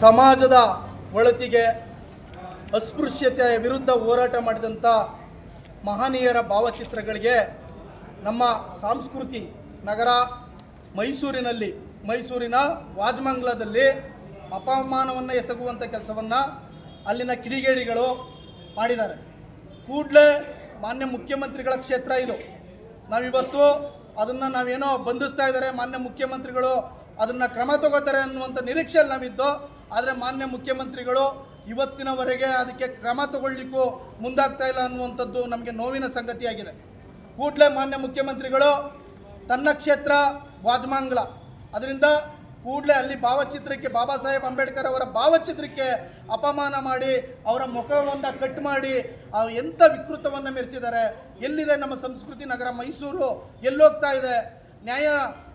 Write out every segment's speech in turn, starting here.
ಸಮಾಜದ ಒಳತಿಗೆ ಅಸ್ಪೃಶ್ಯತೆಯ ವಿರುದ್ಧ ಹೋರಾಟ ಮಾಡಿದಂಥ ಮಹನೀಯರ ಭಾವಚಿತ್ರಗಳಿಗೆ ನಮ್ಮ ಸಂಸ್ಕೃತಿ ನಗರ ಮೈಸೂರಿನಲ್ಲಿ, ಮೈಸೂರಿನ ವಾಜಮಂಗ್ಲದಲ್ಲಿ ಅಪಮಾನವನ್ನು ಎಸಗುವಂಥ ಕೆಲಸವನ್ನು ಅಲ್ಲಿನ ಕಿಡಿಗೇಡಿಗಳು ಮಾಡಿದ್ದಾರೆ. ಕೂಡಲೇ ಮಾನ್ಯ ಮುಖ್ಯಮಂತ್ರಿಗಳ ಕ್ಷೇತ್ರ ಇದು. ನಾವಿವತ್ತು ಅದನ್ನು ನಾವೇನೋ ಬಂಧಿಸ್ತಾ ಇದ್ದಾರೆ ಮಾನ್ಯ ಮುಖ್ಯಮಂತ್ರಿಗಳು. ಅದನ್ನು ಕ್ರಮ ತಗೋತಾರೆ ಅನ್ನುವಂಥ ನಿರೀಕ್ಷೆಯಲ್ಲಿ ನಾವಿದ್ದು. ಆದರೆ ಮಾನ್ಯ ಮುಖ್ಯಮಂತ್ರಿಗಳು ಇವತ್ತಿನವರೆಗೆ ಅದಕ್ಕೆ ಕ್ರಮ ತಗೊಳ್ಳಿಕ್ಕೂ ಮುಂದಾಗ್ತಾ ಇಲ್ಲ ಅನ್ನುವಂಥದ್ದು ನಮಗೆ ನೋವಿನ ಸಂಗತಿಯಾಗಿದೆ. ಕೂಡಲೇ ಮಾನ್ಯ ಮುಖ್ಯಮಂತ್ರಿಗಳು, ತನ್ನ ಕ್ಷೇತ್ರ ವಾಜಮಾಂಗ್ಲ. ಅದರಿಂದ ಕೂಡಲೇ ಅಲ್ಲಿ ಭಾವಚಿತ್ರಕ್ಕೆ ಬಾಬಾ ಸಾಹೇಬ್ ಅಂಬೇಡ್ಕರ್ ಅವರ ಭಾವಚಿತ್ರಕ್ಕೆ ಅಪಮಾನ ಮಾಡಿ, ಅವರ ಮುಖವನ್ನು ಕಟ್ ಮಾಡಿ ಎಂಥ ವಿಕೃತವನ್ನು ಮೆರೆಸಿದ್ದಾರೆ. ಎಲ್ಲಿದೆ ನಮ್ಮ ಸಂಸ್ಕೃತಿ ನಗರ ಮೈಸೂರು? ಎಲ್ಲೋಗ್ತಾ ಇದೆ. ನ್ಯಾಯ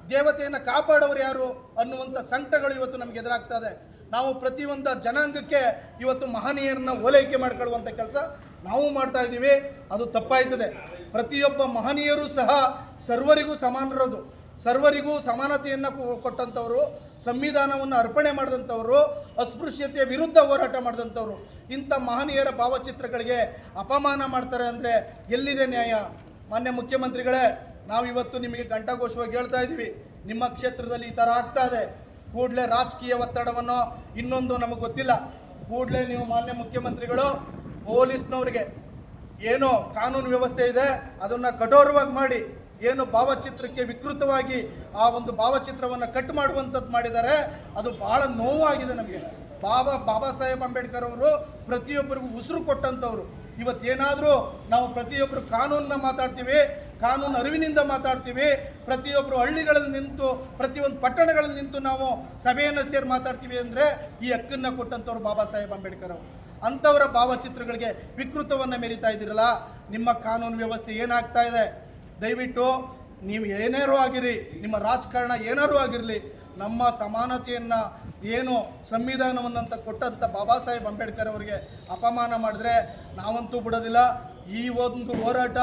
ದೇವತೆಯನ್ನು ಕಾಪಾಡೋರು ಯಾರು ಅನ್ನುವಂಥ ಸಂಕಟಗಳು ಇವತ್ತು ನಮಗೆ ಎದುರಾಗ್ತಾ ಇದೆ. ನಾವು ಪ್ರತಿಯೊಂದು ಜನಾಂಗಕ್ಕೆ ಇವತ್ತು ಮಹನೀಯರನ್ನ ಓಲೈಕೆ ಮಾಡ್ಕೊಳ್ಳುವಂಥ ಕೆಲಸ ನಾವು ಮಾಡ್ತಾ ಇದ್ದೀವಿ. ಅದು ತಪ್ಪಾಯ್ತದೆ. ಪ್ರತಿಯೊಬ್ಬ ಮಹನೀಯರು ಸಹ ಸರ್ವರಿಗೂ ಸಮಾನರದು. ಸರ್ವರಿಗೂ ಸಮಾನತೆಯನ್ನು ಕೊಟ್ಟಂಥವರು, ಸಂವಿಧಾನವನ್ನು ಅರ್ಪಣೆ ಮಾಡಿದಂಥವರು, ಅಸ್ಪೃಶ್ಯತೆಯ ವಿರುದ್ಧ ಹೋರಾಟ ಮಾಡಿದಂಥವರು. ಇಂಥ ಮಹನೀಯರ ಭಾವಚಿತ್ರಗಳಿಗೆ ಅಪಮಾನ ಮಾಡ್ತಾರೆ ಅಂದರೆ ಎಲ್ಲಿದೆ ನ್ಯಾಯ? ಮಾನ್ಯ ಮುಖ್ಯಮಂತ್ರಿಗಳೇ ನಾವಿವತ್ತು ನಿಮಗೆ ಘಂಟಾಘೋಷವಾಗಿ ಹೇಳ್ತಾ ಇದ್ದೀವಿ. ನಿಮ್ಮ ಕ್ಷೇತ್ರದಲ್ಲಿ ಈ ಥರ ಆಗ್ತಾ ಇದೆ. ಕೂಡಲೇ ರಾಜಕೀಯ ಒತ್ತಡವನ್ನು ಇನ್ನೊಂದು ನಮಗೆ ಗೊತ್ತಿಲ್ಲ. ಕೂಡಲೇ ನೀವು ಮಾನ್ಯ ಮುಖ್ಯಮಂತ್ರಿಗಳು, ಪೊಲೀಸ್ನವರಿಗೆ ಏನು ಕಾನೂನು ವ್ಯವಸ್ಥೆ ಇದೆ, ಅದನ್ನು ಕಠೋರವಾಗಿ ಮಾಡಿ, ಏನು ಭಾವಚಿತ್ರಕ್ಕೆ ವಿಕೃತವಾಗಿ ಆ ಒಂದು ಭಾವಚಿತ್ರವನ್ನು ಕಟ್ ಮಾಡುವಂಥದ್ದು ಮಾಡಿದ್ದಾರೆ. ಅದು ಬಹಳ ನೋವಾಗಿದೆ ನಮಗೆ. ಬಾಬಾ ಬಾಬಾ ಸಾಹೇಬ್ ಅಂಬೇಡ್ಕರ್ ಅವರು ಪ್ರತಿಯೊಬ್ಬರಿಗೂ ಉಸಿರು ಕೊಟ್ಟಂಥವ್ರು. ಇವತ್ತೇನಾದರೂ ನಾವು ಪ್ರತಿಯೊಬ್ಬರು ಕಾನೂನನ್ನ ಮಾತಾಡ್ತೀವಿ ಕಾನೂನು ಅರಿವಿನಿಂದ ಮಾತಾಡ್ತೀವಿ. ಪ್ರತಿಯೊಬ್ಬರು ಹಳ್ಳಿಗಳಲ್ಲಿ ನಿಂತು, ಪ್ರತಿಯೊಂದು ಪಟ್ಟಣಗಳಲ್ಲಿ ನಿಂತು ನಾವು ಸಭೆಯನ್ನು ಸೇರಿ ಮಾತಾಡ್ತೀವಿ ಅಂದರೆ ಈ ಹಕ್ಕನ್ನು ಕೊಟ್ಟಂಥವ್ರು ಬಾಬಾ ಸಾಹೇಬ್ ಅಂಬೇಡ್ಕರ್ ಅವರು. ಅಂಥವರ ಭಾವಚಿತ್ರಗಳಿಗೆ ವಿಕೃತವನ್ನು ಮೆರಿತಾ ಇದ್ದೀರಲ್ಲ, ನಿಮ್ಮ ಕಾನೂನು ವ್ಯವಸ್ಥೆ ಏನಾಗ್ತಾ ಇದೆ? ದಯವಿಟ್ಟು ನೀವು ಏನಾರು ಆಗಿರಿ, ನಿಮ್ಮ ರಾಜಕಾರಣ ಏನಾರು ಆಗಿರಲಿ, ನಮ್ಮ ಸಮಾನತೆಯನ್ನು ಏನು ಸಂವಿಧಾನವನ್ನಂತ ಕೊಟ್ಟಂಥ ಬಾಬಾ ಸಾಹೇಬ್ ಅಂಬೇಡ್ಕರ್ ಅವರಿಗೆ ಅಪಮಾನ ಮಾಡಿದ್ರೆ ನಾವಂತೂ ಬಿಡೋದಿಲ್ಲ. ಈ ಒಂದು ಹೋರಾಟ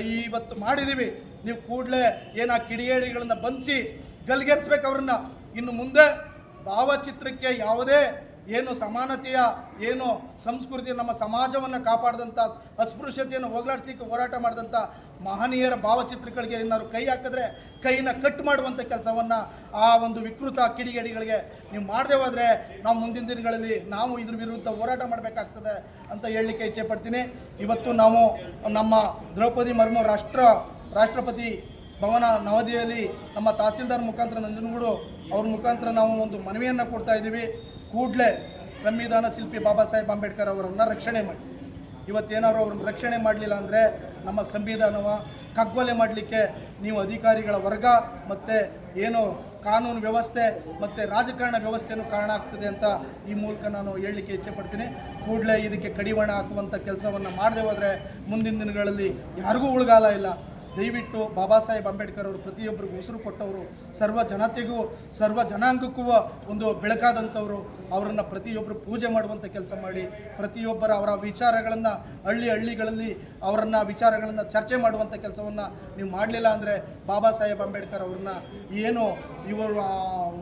ಇವತ್ತು ಮಾಡಿದ್ದೀವಿ ನೀವು ಕೂಡಲೇ ಏನು ಆ ಕಿಡಿಗೇಡಿಗಳನ್ನು ಬಂಧಿಸಿ ಗಲ್ಗೆರ್ಸ್ಬೇಕು ಅವ್ರನ್ನ. ಇನ್ನು ಮುಂದೆ ಭಾವಚಿತ್ರಕ್ಕೆ ಯಾವುದೇ ಏನು ಸಮಾನತೆಯ, ಏನು ಸಂಸ್ಕೃತಿ ನಮ್ಮ ಸಮಾಜವನ್ನು ಕಾಪಾಡಿದಂಥ ಅಸ್ಪೃಶ್ಯತೆಯನ್ನು ಹೋಗಲಾಡಿಸಲಿಕ್ಕೆ ಹೋರಾಟ ಮಾಡಿದಂಥ ಮಹನೀಯರ ಭಾವಚಿತ್ರಗಳಿಗೆ ಏನಾದ್ರು ಕೈ ಹಾಕಿದ್ರೆ, ಕೈನ ಕಟ್ ಮಾಡುವಂಥ ಕೆಲಸವನ್ನು ಆ ಒಂದು ವಿಕೃತ ಕಿಡಿಗೇಡಿಗಳಿಗೆ ನೀವು ಮಾಡದೆ ಹೋದರೆ ನಾವು ಮುಂದಿನ ದಿನಗಳಲ್ಲಿ ನಾವು ಇದ್ರ ವಿರುದ್ಧ ಹೋರಾಟ ಮಾಡಬೇಕಾಗ್ತದೆ ಅಂತ ಹೇಳಲಿಕ್ಕೆ ಇಚ್ಛೆ ಪಡ್ತೀನಿ. ಇವತ್ತು ನಾವು ನಮ್ಮ ದ್ರೌಪದಿ ಮರ್ಮ ರಾಷ್ಟ್ರ, ರಾಷ್ಟ್ರಪತಿ ಭವನ ನವದೆಹಲಿ, ನಮ್ಮ ತಹಸೀಲ್ದಾರ್ ಮುಖಾಂತರ ನಂಜನಗೂಡು ಅವ್ರ ಮುಖಾಂತರ ನಾವು ಒಂದು ಮನವಿಯನ್ನು ಕೊಡ್ತಾ ಇದ್ದೀವಿ. ಕೂಡಲೇ ಸಂವಿಧಾನ ಶಿಲ್ಪಿ ಬಾಬಾ ಸಾಹೇಬ್ ಅಂಬೇಡ್ಕರ್ ಅವರನ್ನು ರಕ್ಷಣೆ ಮಾಡಿ. ಇವತ್ತೇನಾದ್ರು ಅವ್ರನ್ನ ರಕ್ಷಣೆ ಮಾಡಲಿಲ್ಲ ಅಂದರೆ ನಮ್ಮ ಸಂವಿಧಾನವ ಕಗ್ಗೊಲೆ ಮಾಡಲಿಕ್ಕೆ ನೀವು ಅಧಿಕಾರಿಗಳ ವರ್ಗ ಮತ್ತು ಏನು ಕಾನೂನು ವ್ಯವಸ್ಥೆ ಮತ್ತು ರಾಜಕಾರಣ ವ್ಯವಸ್ಥೆಯೂ ಕಾರಣ ಆಗ್ತದೆ ಅಂತ ಈ ಮೂಲಕ ನಾನು ಹೇಳಲಿಕ್ಕೆ ಇಚ್ಛೆಪಡ್ತೀನಿ ಕೂಡಲೇ ಇದಕ್ಕೆ ಕಡಿವಾಣ ಹಾಕುವಂಥ ಕೆಲಸವನ್ನು ಮಾಡದೆ ಹೋದರೆ ಮುಂದಿನ ದಿನಗಳಲ್ಲಿ ಯಾರಿಗೂ ಉಳಗಾಲ ಇಲ್ಲ. ದಯವಿಟ್ಟು ಬಾಬಾ ಸಾಹೇಬ್ ಅಂಬೇಡ್ಕರ್ ಅವರು ಪ್ರತಿಯೊಬ್ಬರಿಗೂ ಉಸಿರು ಕೊಟ್ಟವರು, ಸರ್ವ ಜನತೆಗೂ, ಸರ್ವ ಜನಾಂಗಕ್ಕೂ ಒಂದು ಬೆಳಕಾದಂಥವರು. ಅವರನ್ನು ಪ್ರತಿಯೊಬ್ಬರು ಪೂಜೆ ಮಾಡುವಂಥ ಕೆಲಸ ಮಾಡಿ, ಪ್ರತಿಯೊಬ್ಬರ ಅವರ ವಿಚಾರಗಳನ್ನು ಹಳ್ಳಿ ಹಳ್ಳಿಗಳಲ್ಲಿ ಅವರನ್ನು ವಿಚಾರಗಳನ್ನು ಚರ್ಚೆ ಮಾಡುವಂಥ ಕೆಲಸವನ್ನು ನೀವು ಮಾಡಲಿಲ್ಲ ಅಂದರೆ ಬಾಬಾ ಸಾಹೇಬ್ ಅಂಬೇಡ್ಕರ್ ಅವ್ರನ್ನ ಏನು ಇವರು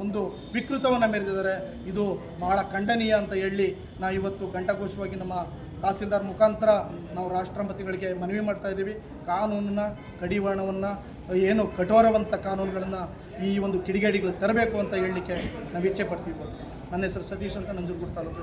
ಒಂದು ವಿಕೃತವನ್ನು ಮೆರೆದಿದ್ದಾರೆ. ಇದು ಬಹಳ ಖಂಡನೀಯ ಅಂತ ಹೇಳಿ ನಾ ಇವತ್ತು ಘಂಟಾಘೋಷವಾಗಿ ನಮ್ಮ ತಹಸೀಲ್ದಾರ್ ಮುಖಾಂತರ ನಾವು ರಾಷ್ಟ್ರಪತಿಗಳಿಗೆ ಮನವಿ ಮಾಡ್ತಾ ಇದ್ದೀವಿ. ಕಾನೂನನ್ನ ಕಡಿವಾಣವನ್ನು, ಏನು ಕಠೋರವಂಥ ಕಾನೂನುಗಳನ್ನು ಈ ಒಂದು ಕಿಡಿಗೇಡಿಗಳು ತರಬೇಕು ಅಂತ ಹೇಳಲಿಕ್ಕೆ ನಾವು ಇಚ್ಛೆ ಪಡ್ತೀವಿ ನನ್ನ ಹೆಸರು ಸತೀಶ್ ಅಂತ ನಂಜನಗೂಡು ತಾಲೂಕು.